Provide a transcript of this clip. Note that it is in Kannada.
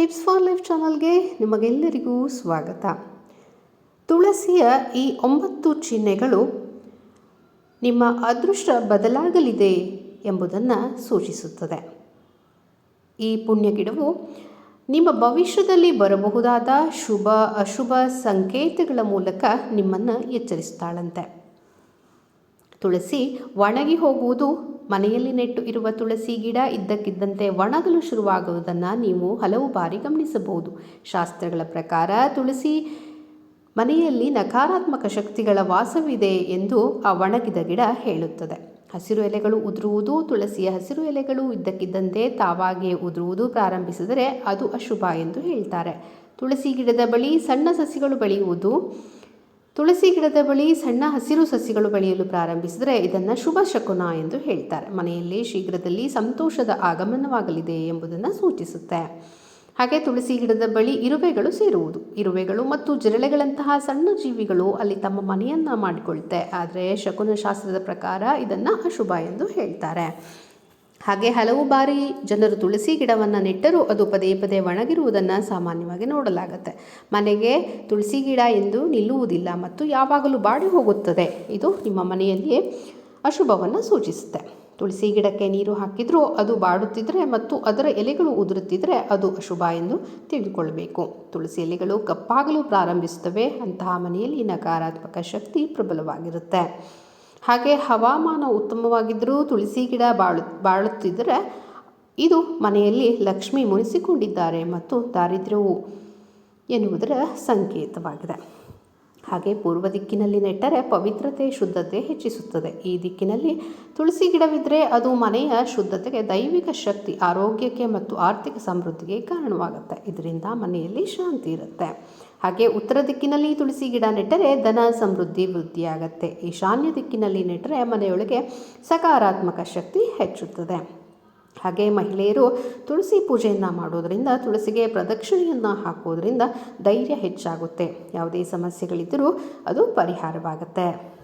ಟಿಪ್ಸ್ ಫಾರ್ ಲೈಫ್ ಚಾನಲ್ಗೆ ನಿಮಗೆಲ್ಲರಿಗೂ ಸ್ವಾಗತ. ತುಳಸಿಯ ಈ ಒಂಬತ್ತು ಚಿಹ್ನೆಗಳು ನಿಮ್ಮ ಅದೃಷ್ಟ ಬದಲಾಗಲಿದೆ ಎಂಬುದನ್ನು ಸೂಚಿಸುತ್ತದೆ. ಈ ಪುಣ್ಯ ಗಿಡವು ನಿಮ್ಮ ಭವಿಷ್ಯದಲ್ಲಿ ಬರಬಹುದಾದ ಶುಭ, ಅಶುಭ ಸಂಕೇತಗಳ ಮೂಲಕ ನಿಮ್ಮನ್ನು ಎಚ್ಚರಿಸ್ತಾಳಂತೆ ತುಳಸಿ ಒಣಗಿ ಹೋಗುವುದು ಮನೆಯಲ್ಲಿ ನೆಟ್ಟು ಇರುವ ತುಳಸಿ ಗಿಡ ಇದ್ದಕ್ಕಿದ್ದಂತೆ ಒಣಗಲು ಶುರುವಾಗುವುದನ್ನು ನೀವು ಹಲವು ಬಾರಿ ಗಮನಿಸಬಹುದು. ಶಾಸ್ತ್ರಗಳ ಪ್ರಕಾರ ತುಳಸಿ ಮನೆಯಲ್ಲಿ ನಕಾರಾತ್ಮಕ ಶಕ್ತಿಗಳ ವಾಸವಿದೆ ಎಂದು ಆ ಒಣಗಿದ ಗಿಡ ಹೇಳುತ್ತದೆ. ಹಸಿರು ಎಲೆಗಳು ಉದುರುವುದು, ತುಳಸಿಯ ಹಸಿರು ಎಲೆಗಳು ಇದ್ದಕ್ಕಿದ್ದಂತೆ ತಾವಾಗಿಯೇ ಉದುರುವುದು ಪ್ರಾರಂಭಿಸಿದರೆ ಅದು ಅಶುಭ ಎಂದು ಹೇಳ್ತಾರೆ. ತುಳಸಿ ಗಿಡದ ಬಳಿ ಸಣ್ಣ ಸಸಿಗಳು ಬೆಳೆಯುವುದು ತುಳಸಿ ಗಿಡದ ಬಳಿ ಸಣ್ಣ ಹಸಿರು ಸಸಿಗಳು ಬೆಳೆಯಲು ಪ್ರಾರಂಭಿಸಿದರೆ ಇದನ್ನು ಶುಭ ಶಕುನ ಎಂದು ಹೇಳ್ತಾರೆ. ಮನೆಯಲ್ಲಿ ಶೀಘ್ರದಲ್ಲಿ ಸಂತೋಷದ ಆಗಮನವಾಗಲಿದೆ ಎಂಬುದನ್ನು ಸೂಚಿಸುತ್ತೆ. ಹಾಗೆ ತುಳಸಿ ಗಿಡದ ಬಳಿ ಇರುವೆಗಳು ಸೇರುವುದು. ಇರುವೆಗಳು ಮತ್ತು ಜಿರಳೆಗಳಂತಹ ಸಣ್ಣ ಜೀವಿಗಳು ಅಲ್ಲಿ ತಮ್ಮ ಮನೆಯನ್ನು ಮಾಡಿಕೊಳ್ಳುತ್ತೆ ಆದರೆ ಶಕುನ ಶಾಸ್ತ್ರದ ಪ್ರಕಾರ ಇದನ್ನು ಅಶುಭ ಎಂದು ಹೇಳ್ತಾರೆ. ಹಾಗೆ ಹಲವು ಬಾರಿ ಜನರು ತುಳಸಿ ಗಿಡವನ್ನು ನೆಟ್ಟರೂ ಅದು ಪದೇ ಪದೇ ಒಣಗಿರುವುದನ್ನು ಸಾಮಾನ್ಯವಾಗಿ ನೋಡಲಾಗುತ್ತೆ. ಮನೆಗೆ ತುಳಸಿ ಗಿಡ ಎಂದು ನಿಲ್ಲುವುದಿಲ್ಲ ಮತ್ತು ಯಾವಾಗಲೂ ಬಾಡಿ ಹೋಗುತ್ತದೆ. ಇದು ನಿಮ್ಮ ಮನೆಯಲ್ಲಿ ಅಶುಭವನ್ನು ಸೂಚಿಸುತ್ತೆ. ತುಳಸಿ ಗಿಡಕ್ಕೆ ನೀರು ಹಾಕಿದರೂ ಅದು ಬಾಡುತ್ತಿದ್ದರೆ ಮತ್ತು ಅದರ ಎಲೆಗಳು ಉದುರುತ್ತಿದ್ದರೆ ಅದು ಅಶುಭ ಎಂದು ತಿಳಿದುಕೊಳ್ಳಬೇಕು ತುಳಸಿ ಎಲೆಗಳು ಕಪ್ಪಾಗಲು ಪ್ರಾರಂಭಿಸುತ್ತವೆ. ಅಂತಹ ಮನೆಯಲ್ಲಿ ನಕಾರಾತ್ಮಕ ಶಕ್ತಿ ಪ್ರಬಲವಾಗಿರುತ್ತೆ. ಹಾಗೆ ಹವಾಮಾನ ಉತ್ತಮವಾಗಿದ್ದರೂ ತುಳಸಿ ಗಿಡ ಬಾಳು, ಬಾಳುತ್ತಿದ್ದರೆ ಇದು ಮನೆಯಲ್ಲಿ ಲಕ್ಷ್ಮಿ ಮುನಿಸಿಕೊಂಡಿದ್ದಾರೆ ಮತ್ತು ದಾರಿದ್ರ್ಯವು ಎನ್ನುವುದರ ಸಂಕೇತವಾಗಿದೆ. ಹಾಗೆ ಪೂರ್ವ ದಿಕ್ಕಿನಲ್ಲಿ ನೆಟ್ಟರೆ ಪವಿತ್ರತೆ, ಶುದ್ಧತೆ ಹೆಚ್ಚಿಸುತ್ತದೆ. ಈ ದಿಕ್ಕಿನಲ್ಲಿ ತುಳಸಿ ಗಿಡವಿದ್ದರೆ ಅದು ಮನೆಯ ಶುದ್ಧತೆಗೆ ದೈವಿಕ ಶಕ್ತಿ, ಆರೋಗ್ಯಕ್ಕೆ ಮತ್ತು ಆರ್ಥಿಕ ಸಮೃದ್ಧಿಗೆ ಕಾರಣವಾಗುತ್ತೆ. ಇದರಿಂದ ಮನೆಯಲ್ಲಿ ಶಾಂತಿ ಇರುತ್ತೆ. ಹಾಗೆ ಉತ್ತರ ದಿಕ್ಕಿನಲ್ಲಿ ತುಳಸಿ ಗಿಡ ನೆಟ್ಟರೆ ಧನ ಸಮೃದ್ಧಿ ವೃದ್ಧಿಯಾಗತ್ತೆ. ಈಶಾನ್ಯ ದಿಕ್ಕಿನಲ್ಲಿ ನೆಟ್ಟರೆ ಮನೆಯೊಳಗೆ ಸಕಾರಾತ್ಮಕ ಶಕ್ತಿ ಹೆಚ್ಚುತ್ತದೆ. ಹಾಗೆ ಮಹಿಳೆಯರು ತುಳಸಿ ಪೂಜೆಯನ್ನು ಮಾಡೋದರಿಂದ ತುಳಸಿಗೆ ಪ್ರದಕ್ಷಿಣೆಯನ್ನು ಹಾಕೋದರಿಂದ ಧೈರ್ಯ ಹೆಚ್ಚಾಗುತ್ತೆ. ಯಾವುದೇ ಸಮಸ್ಯೆಗಳಿದ್ದರೂ ಅದು ಪರಿಹಾರವಾಗುತ್ತೆ.